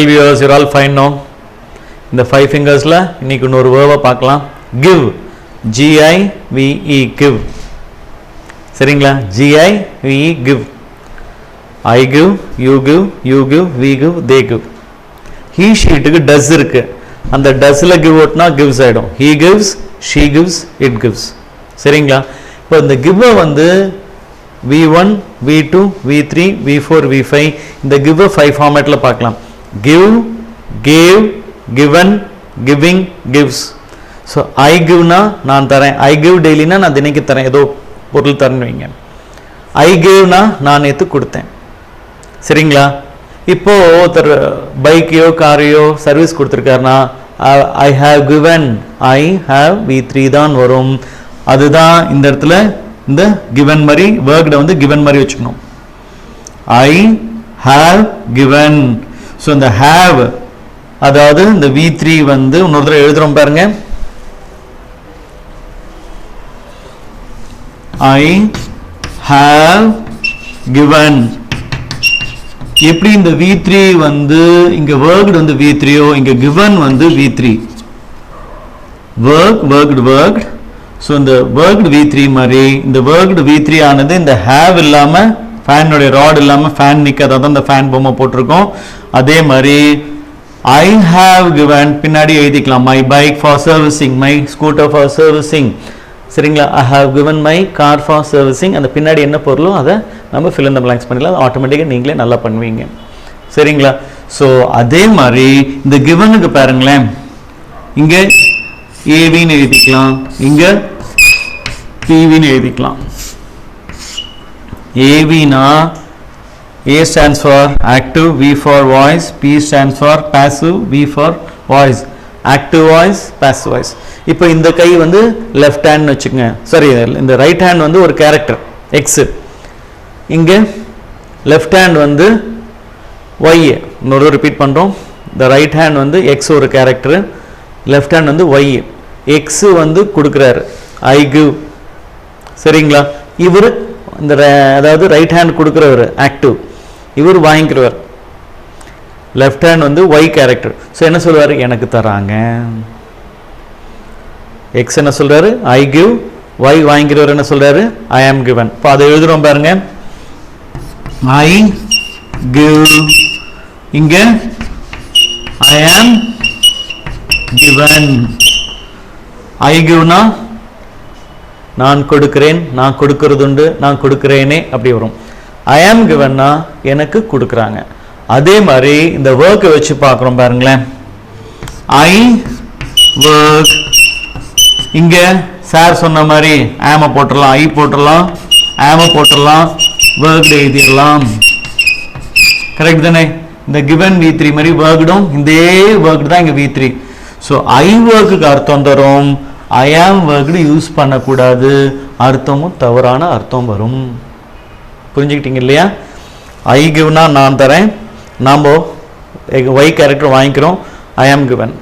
viewers your all fine no இந்த five ஃபிங்கர்ஸில் இன்னைக்கு இன்னொரு வேர்வை பார்க்கலாம். Give G I V E give சரிங்களா? G I V E give I give you give you give we give they give he ஷீட்டுக்கு டஸ் இருக்கு. அந்த டஸ்ஸில் கிவ் ஓட்டினா கிவ்ஸ் ஆகிடும் he gives she gives it gives சரிங்களா? இப்போ இந்த கிவ்வை வந்து V one V two V three V four V five இந்த கிவ்வை ஃபைவ் ஃபார்மேட்டில் பார்க்கலாம். Give gave given giving gives so I கிவ்னா நான் தரேன். ஐ கிவ் டெய்லினா நான் தினைக்கு தரேன். ஏதோ பொருள் தரேன்னு வைங்க. ஐ கிவ்னா நான் நேற்று கொடுத்தேன். சரிங்களா? இப்போ ஒருத்தர் பைக்கையோ காரையோ service கொடுத்துருக்காருன்னா I have given I have V three தான் வரும். அதுதான் இந்த இடத்துல இந்த கிவன் மாதிரி வேர்க்டை வந்து கிவன் மாதிரி வச்சுக்கணும். ஐ ஹாவ் கிவன் ஸோ இந்த ஹாவ் அதாவது இந்த வி த்ரீ வந்து இன்னொரு தடவை எழுதுறோம் பாருங்க. ஐ ஹாவ் கிவன் எப்படி இந்த வி த்ரீ வந்து இங்க வேர்க்டு வந்து வி த்ரீயோ இங்க கிவன் வந்து V three work worked worked so இந்த ஒர்க்டு வி த்ரீ மாதிரி இந்த ஒர்க்டு வி த்ரீ ஆனது இந்த ஹேவ் இல்லாமல் ஃபேனுடைய ராட் இல்லாமல் ஃபேன் நிற்காத தான் இந்த ஃபேன் பொம்மை போட்டிருக்கோம். அதே மாதிரி ஐ ஹாவ் கிவன் பின்னாடி எழுதிக்கலாம். My bike for servicing my scooter for servicing சரிங்களா? I have given my car for servicing அந்த பின்னாடி என்ன பொருளோ அதை நம்ம ஃபில் இந்த the பண்ணிக்கலாம் பண்ணிடலாம். ஆட்டோமேட்டிக்காக நீங்களே நல்லா பண்ணுவீங்க. சரிங்களா? ஸோ அதே மாதிரி இந்த கிவனுக்கு பாருங்களேன். இங்கே ஏவின்னு எழுதிக்கலாம். இங்கே பிவின்னு எழுதிக்கலாம். ஏவினா A stands for active, V for voice, P stands for passive, V for voice. Active voice passive voice இப்போ இந்த கை வந்து லெஃப்ட் ஹேண்ட் வச்சுக்கோங்க. சாரி இந்த ரைட் ஹேண்ட் வந்து ஒரு கேரக்டர் எக்ஸ் இங்கே லெஃப்ட் ஹேண்ட் வந்து ஒய் இன்னொரு ரிப்பீட் பண்ணுறோம் இந்த ரைட் ஹேண்ட் வந்து எக்ஸ் ஒரு கேரக்டரு லெஃப்ட் ஹேண்ட் வந்து ஒய் எக்ஸு வந்து கொடுக்குறாரு. ஐ கிவ் சரிங்களா? இவர் இந்த ர- அதாவது ரைட் ஹேண்ட் கொடுக்குறவர் ஆக்டிவ் இவர் வாங்கிக்கிறவர். லெஃப்ட் ஹேண்ட் வந்து ஒய் கேரக்டர் ஸோ என்ன சொல்லுவார்? எனக்கு தராங்க. எக்ஸ் என்ன சொல்கிறாரு ஐ கிவ் ஒய் வாங்கிக்கிறவர் என்ன சொல்கிறாரு ஐ ஆம் கிவன் இப்போ அதை எழுதுகிறோம் பாருங்க. ஐ கிவ் இங்க ஐ ஆம் கிவன் ஐ கிவ்னா நான் கொடுக்கிறேன் நான் கொடுக்கறதுண்டு நான் கொடுக்கிறேனே அப்படி வரும். ஐ ஆம் கிவன்னா எனக்கு கொடுக்குறாங்க. அதே மாதிரி இந்த ஒர்க்கை வச்சு பார்க்குறோம் பாருங்களேன். ஐ ஒர்க் இங்கே சார் சொன்ன மாதிரி ஆமை போட்டுடலாம் ஐ போட்டுடலாம் ஆமை போட்டுடலாம் ஒர்க் எழுதிடலாம். கரெக்ட் தானே? இந்த கிவன் வி த்ரீ மாதிரி வேர்க்டும் இதே ஒர்க் தான் இங்கே வி த்ரீ ஸோ ஐ ஒர்க்குக்கு அர்த்தம் தரும். ஐஆம் ஆம் யூஸ் பண்ணக்கூடாது. அர்த்தமும் தவறான அர்த்தம் வரும். புரிஞ்சுக்கிட்டீங்க இல்லையா? ஐ கிவ்னா நான் தரேன். நாம் ஒய் கேரக்டர் வாங்கிக்கிறோம். ஐ ஆம் கிவன்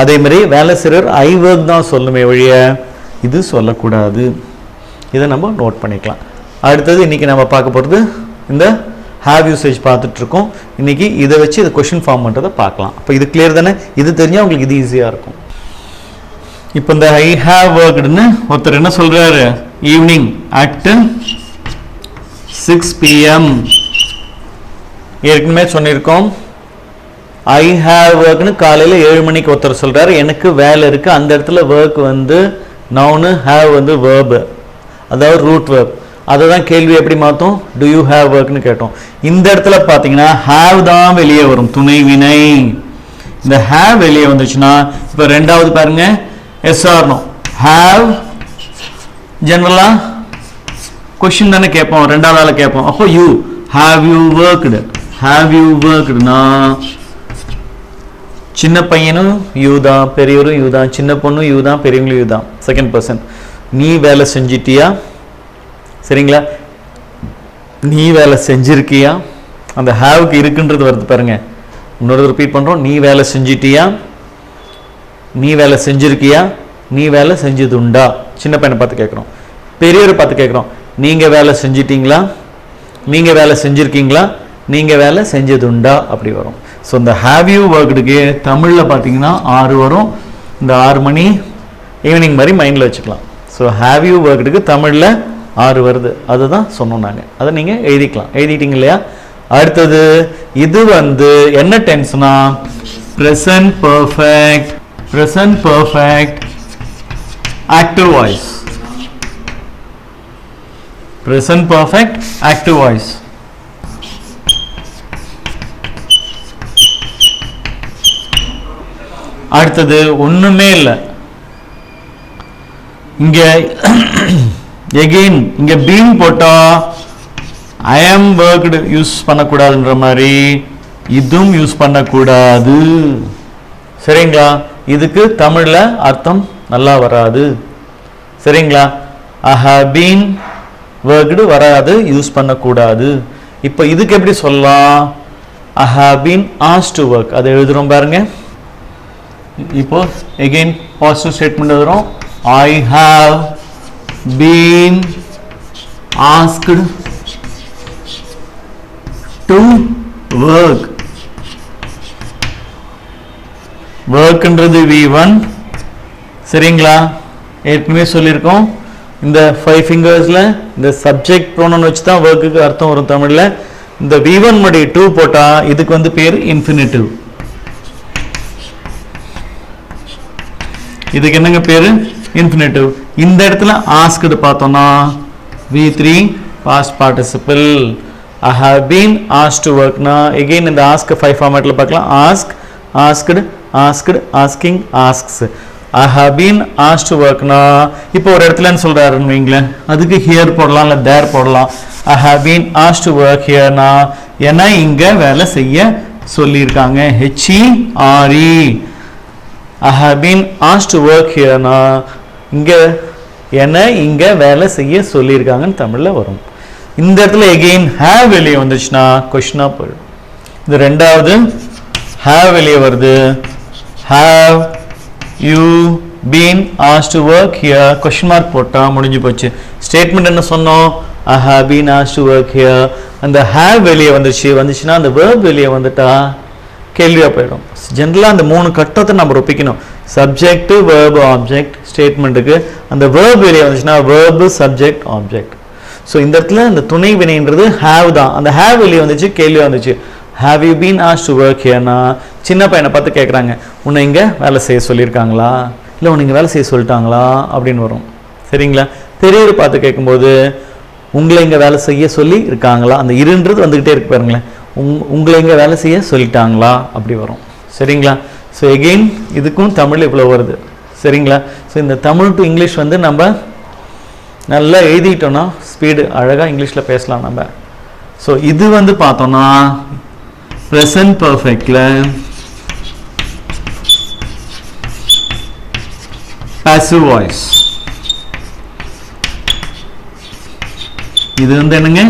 அதே மாதிரி வேலை செய்கிறவர் ஐ வேர்க் தான் சொல்லுமே ஒழிய இது சொல்லக்கூடாது. இதை நம்ம நோட் பண்ணிக்கலாம். அடுத்தது இன்றைக்கி நம்ம பார்க்க போகிறது இந்த ஹேவ் யூசேஜ் பார்த்துட்ருக்கோம். இன்றைக்கி இன்னைக்கு இதை வச்சு இதை கொஷின் ஃபார்ம் பண்ணுறதை பார்க்கலாம். அப்போ இது கிளியர் தானே? இது தெரிஞ்சால் உங்களுக்கு இது ஈஸியாக இருக்கும். இப்போ இந்த ஐ ஹாவ் ஒர்க்டுன்னு ஒருத்தர் என்ன சொல்கிறாரு ஈவினிங் அட் சிக்ஸ் பிஎம் ஏற்கனவே சொல்லியிருக்கோம் ஐ ஹாவ் ஒர்க்னு காலையில் ஏழு மணிக்கு ஒருத்தர் சொல்கிறாரு எனக்கு வேலை இருக்குது அந்த இடத்துல ஒர்க் வந்து நவுனு ஹேவ் வந்து வேர்பு அதாவது ரூட் வேர்ப் அதை தான் கேள்வி எப்படி மாற்றும் டு யூ ஹாவ் ஒர்க்னு கேட்டோம். இந்த இடத்துல பார்த்தீங்கன்னா ஹேவ் தான் வெளியே வரும். துணை வினை இந்த ஹேவ் வெளியே வந்துச்சுன்னா இப்போ ரெண்டாவது பாருங்கள் எஸ் ஆர்னோ ஹேவ் ஜென்ரலாக கொஷின் தானே கேட்போம். ரெண்டாவது ஆள் கேட்போம். அப்போ you have you worked have you ஒர்க்டுனா சின்ன பையனும் யூ தான் பெரியவரும் யூ தான் சின்ன பொண்ணும் யூ தான் பெரியவங்களும் யூ தான் செகண்ட் பர்சன் நீ வேலை செஞ்சிட்டியா? சரிங்களா? நீ வேலை செஞ்சிருக்கியா? அந்த ஹாவுக்கு இருக்குன்றது வருது பாருங்க. இன்னொரு ரிப்பீட் பண்ணுறோம் நீ வேலை செஞ்சிட்டியா? நீ வேலை செஞ்சுருக்கியா? நீ வேலை செஞ்சது உண்டா சின்ன பையனை பார்த்து கேட்குறோம் பெரியவரை பார்த்து கேட்குறோம் நீங்கள் வேலை செஞ்சிட்டிங்களா? நீங்கள் வேலை செஞ்சுருக்கீங்களா? நீங்கள் வேலை செஞ்சது உண்டா அப்படி வரும். ஸோ இந்த ஹாவ் யூ ஒர்க்குக்கு தமிழில் பார்த்தீங்கன்னா ஆறு வரும். இந்த ஆறு மணி ஈவினிங் மாதிரி மைண்டில் வச்சுக்கலாம். ஸோ ஹாவ் யூ ஒர்க்குக்கு தமிழில் ஆறு வருது. அதுதான் சொன்னோம் நாங்கள் அதை நீங்கள் எழுதிக்கலாம். எழுதிட்டீங்க இல்லையா? அடுத்தது இது வந்து என்ன டென்ஸ்னா present perfect present perfect active voice present perfect active voice அடுத்தது ஒண்ணுமே இல்லை. இங்க எகெயின் இங்க பீம் போட்டா ஐ ஆம் ஒர்க்டு யூஸ் பண்ணக்கூடாதுன்ற மாதிரி இதுவும் யூஸ் பண்ணக்கூடாது. சரிங்களா? இதுக்கு தமிழில் அர்த்தம் நல்லா வராது. சரிங்களா? ஐ ஹவ் பீன் ஒர்க்டு வராது யூஸ் பண்ணக்கூடாது. இப்போ இதுக்கு எப்படி சொல்லலாம்? I have been as to work அதை எழுதுறோம் பாருங்க. இப்போ எகெயின் பாசிட்டிவ் ஸ்டேட்மெண்ட் எழுதுறோம். I have been asked to work ஒர்க்குன்றது V one சரிங்களா? ஏற்கனவே சொல்லியிருக்கோம். இந்த ஃபைவ் ஃபிங்கர்ஸில் இந்த சப்ஜெக்ட் ப்ரோனன் வச்சு தான் ஒர்க்குக்கு அர்த்தம் வரும் தமிழில். இந்த வி ஒன் மடி டூ போட்டால் இதுக்கு வந்து பேர் இன்ஃபினிட்டிவ் இதுக்கு என்னங்க பேர்? இன்ஃபினிட்டிவ் இந்த இடத்துல ஆஸ்க்டு பார்த்தோம்னா V three past participle I have been asked to ஒர்க்னா again இந்த ஆஸ்க் ஃபைவ் ஃபார்மேட்டில் பார்க்கலாம். Ask asked asked asking asks I have been as to ஒர்க்னா இப்போ ஒரு இடத்துலன்னு சொல்கிறாருன்னு வைங்களேன் அதுக்கு ஹியர் போடலாம் இல்லை தேர் போடலாம். I have been asked to work ஹியர்னா ஏன்னா இங்கே வேலை செய்ய சொல்லியிருக்காங்க. H E R E I have been as to work ஹியர்னா இங்கே என்ன இங்கே வேலை செய்ய சொல்லியிருக்காங்கன்னு தமிழில் வரும். இந்த இடத்துல எகெயின் ஹேவ் வெளியே வந்துச்சுன்னா கொஷினாக போயிடும். இது ரெண்டாவது ஹேவ் வெளியே வருது. Have you been as to work here question mark போட்டால் முடிஞ்சு போச்சு. ஸ்டேட்மெண்ட் என்ன சொன்னோம்? I have been as to work here அந்த ஹேவ் வெளியே வந்துச்சு வந்துச்சுன்னா அந்த வேர்ப் வெளியே வந்துட்டா கேள்வியாக போயிடும். ஜென்ரலாக அந்த மூணு கட்டத்தை நம்ம ஒப்பிக்கணும் சப்ஜெக்ட் வேர்பு ஆப்ஜெக்ட் ஸ்டேட்மெண்ட்டுக்கு அந்த வேர்ப் வெளியே வந்துச்சுன்னா வேர்பு சப்ஜெக்ட் ஆப்ஜெக்ட் ஸோ இந்த இடத்துல இந்த துணை வினைன்றது ஹேவ் தான். அந்த ஹேவ் வெளியே வந்துச்சு கேள்வி வந்துச்சு. Have you been as to work ஹியர்னா சின்ன பையனை பார்த்து கேட்குறாங்க உன்னை இங்கே வேலை செய்ய சொல்லியிருக்காங்களா? இல்லை உன்னை இங்கே வேலை செய்ய சொல்லிட்டாங்களா? அப்படின்னு வரும். சரிங்களா? பெரியவர் பார்த்து கேட்கும்போது உங்களை இங்கே வேலை செய்ய சொல்லி இருக்காங்களா அந்த இருன்றது வந்துக்கிட்டே இருக்கு பாருங்களேன். உங் உங்களை இங்கே வேலை செய்ய சொல்லிட்டாங்களா? அப்படி வரும். சரிங்களா? ஸோ எகெயின் இதுக்கும் தமிழ் இவ்வளோ வருது. சரிங்களா? ஸோ இந்த தமிழ் டு இங்கிலீஷ் வந்து நம்ம நல்லா எழுதிட்டோம்னா ஸ்பீடு அழகாக இங்கிலீஷில் பேசலாம் நம்ம. ஸோ இது வந்து பார்த்தோன்னா ப்ரெசன்ட் பர்ஃபெக்டில் பேசிவ் வாய்ஸ் இது வந்து என்னங்க?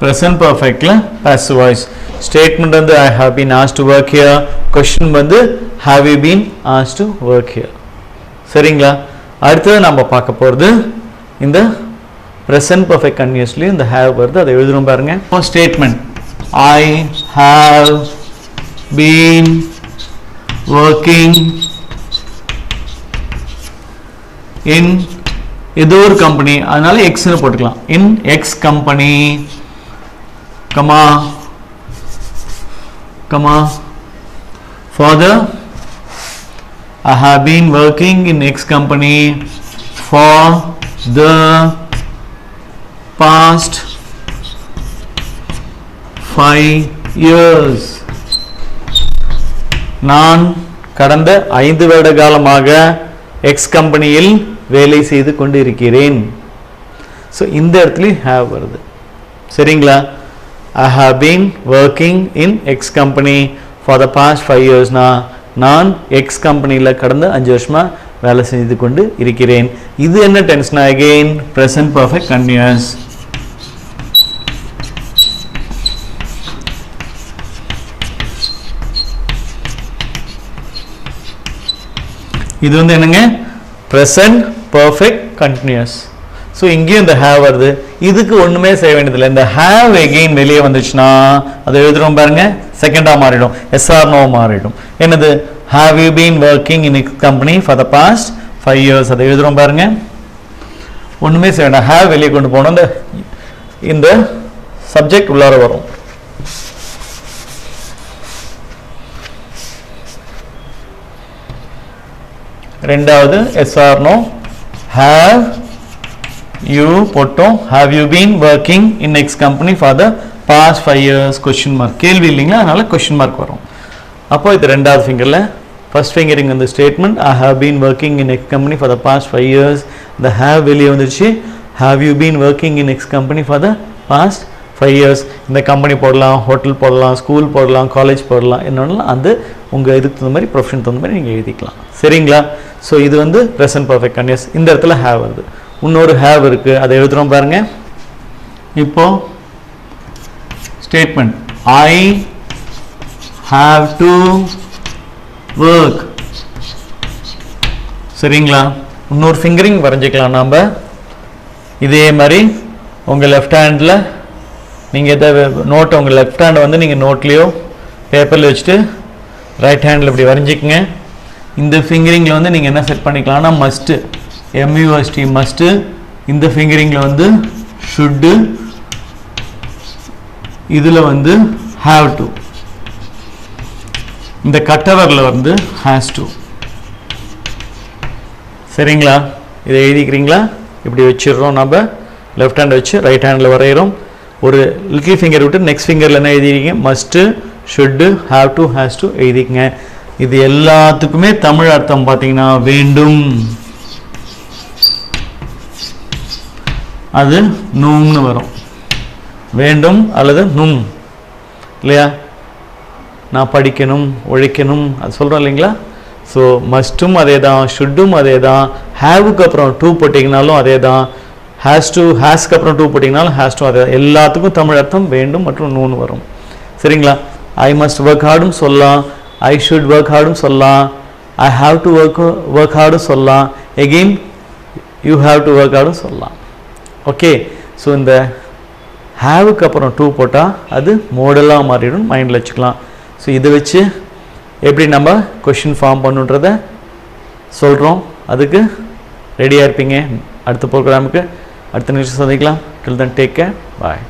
ப்ரெசன்ட் பர்ஃபெக்டில் பேசிவ் வாய்ஸ் ஸ்டேட்மெண்ட் வந்து I have been as to work here question வந்து have you been as to work here சரிங்களா? அடுத்தது நம்ம பார்க்க போகிறது இந்த ப்ரெசன்ட் பர்ஃபெக்ட் கன்யூஸ்லேயும் இந்த ஹேவ் வருது அதை எழுதுறோம் பாருங்கள் statement I have been working in ஏதோ ஒரு கம்பெனி அதனால எக்ஸ்னு போட்டுக்கலாம். In X company comma comma father I have been working in X company for the past five years நான் கடந்த ஐந்து வருட காலமாக எக்ஸ் கம்பெனியில் வேலை செய்து கொண்டிருக்கிறேன். ஸோ இந்த இடத்துலையும் ஹேவ் வருது. சரிங்களா? I have been working in X company for the past five இயர்ஸ்னா நான் எக்ஸ் கம்பெனியில் கடந்த அஞ்சு வருஷமாக வேலை செய்து கொண்டு இருக்கிறேன். இது என்ன டென்ஸ்னா அகெயின் ப்ரெசன்ட் பர்ஃபெக்ட் கன்யூஸ் இது வந்து என்னங்க? ப்ரெசன்ட் பர்ஃபெக்ட் கண்டினியூஸ் ஸோ இங்கேயும் இந்த ஹேவ் வருது. இதுக்கு ஒன்றுமே செய்ய வேண்டியதில்லை. இந்த ஹேவ் எகெயின் வெளியே வந்துச்சுன்னா அதை எழுதுறோம் பாருங்க. செகண்டாக மாறிடும். எஸ்ஆர் மாறிடும். என்னது? Have you been working in company for the past five years அதை எழுதுறோம் பாருங்க. ஒன்றுமே செய்ய வேண்டாம். ஹேவ் வெளியே கொண்டு போகணும். இந்த இந்த சப்ஜெக்ட் உள்ளார வரும். ரெண்டாவது எஸ்ஆர் நோ. ஹேவ் யூ போட்டோம். Have you been working in next company for the past five years question mark கேள்வி இல்லைங்களா? அதனால கொஷின் மார்க் வரும். அப்போ இது ரெண்டாவது ஃபிங்கரில் ஃபர்ஸ்ட் ஃபிங்கரிங் இந்த statement I have been working in next company for the past five years இந்த ஹாவ் வெளியே வந்துருச்சு. Have you been working in next company for the past five years இந்த கம்பெனி போடலாம் ஹோட்டல் போடலாம் ஸ்கூல் போடலாம் college போடலாம் என்னென்னா அந்த உங்கள் இதுக்கு தகுந்த மாதிரி ப்ரொஃபஷன் தகுந்த மாதிரி நீங்கள் எழுதிக்கலாம். சரிங்களா? ஸோ இது வந்து ப்ரெசன்ட் பர்ஃபெக்ட் கன்யூஸ் இந்த இடத்துல ஹேவ் வருது. இன்னொரு ஹேவ் இருக்குது அதை எழுதுகிறோம் பாருங்கள் இப்போ statement I have to work சரிங்களா? இன்னொரு ஃபிங்கரிங் வரைஞ்சிக்கலாம் நாம். இதே மாதிரி உங்கள் லெஃப்ட் ஹேண்டில் நீங்கள் எதை நோட் உங்கள் லெஃப்ட் ஹேண்டை வந்து நீங்கள் நோட்லேயோ பேப்பரில் வச்சுட்டு ரைட் ஹேண்டில் இப்படி வரைஞ்சிக்கங்க. இந்த ஃபிங்கரிங்கில் வந்து நீங்கள் என்ன செட் பண்ணிக்கலாம்னா மஸ்ட்டு எம்யூஎஸ்டி மஸ்ட்டு இந்த ஃபிங்கரிங்கில் வந்து ஷுட்டு இதில் வந்து ஹாவ் டு இந்த கட்டவரில் வந்து ஹேஸ் டு சரிங்களா? இதை எழுதிக்கிறீங்களா? இப்படி வச்சிடுறோம் நம்ம. லெஃப்ட் ஹேண்ட் வச்சு ரைட் ஹேண்டில் வரைகிறோம் ஒரு லிட்டில் ஃபிங்கர் விட்டு நெக்ஸ்ட் ஃபிங்கரில் என்ன எழுதிருக்கீங்க? Must should have to has to எழுதிக்கங்க இது எல்லாத்துக்குமே தமிழ் அர்த்தம் பார்த்தீங்கன்னா வேண்டும். அது நும்னு வரும். வேண்டும் அல்லது நும். இல்லையா? நான் படிக்கணும் உழைக்கணும் அது சொல்கிறோம் இல்லைங்களா? ஸோ மஸ்ட்டும் அதே தான் ஷுட்டும் அதே தான் ஹேவுக்கு அப்புறம் டூ போட்டிங்கனாலும் அதே தான் ஹேஸ் டு ஹேஸ்க்கு அப்புறம் டூ போட்டிங்கனாலும் ஹேஸ் டு அதே எல்லாத்துக்கும் தமிழ் அர்த்தம் வேண்டும் மற்றும் நூன் வரும். சரிங்களா? ஐ மஸ்ட் ஒர்க் ஹார்டும் சொல்லலாம். ஐ ஷுட் ஒர்க் ஹார்டும் சொல்லலாம். I have to work work ஹார்டும் சொல்லலாம். Again you have to work ஹார்டும் சொல்லலாம். ஓகே ஸோ இந்த ஹாவுக்கு அப்புறம் டூ போட்டால் அது மோடலாக மாறிடும். மைண்டில் வச்சுக்கலாம். ஸோ இதை வச்சு எப்படி நம்ம கொஷின் ஃபார்ம் பண்ணுன்றத சொல்கிறோம் அதுக்கு ரெடியாக இருப்பீங்க. அடுத்த ப்ரோக்ராமுக்கு அடுத்த நிகழ்ச்சி சந்திக்கலாம். Till then take care bye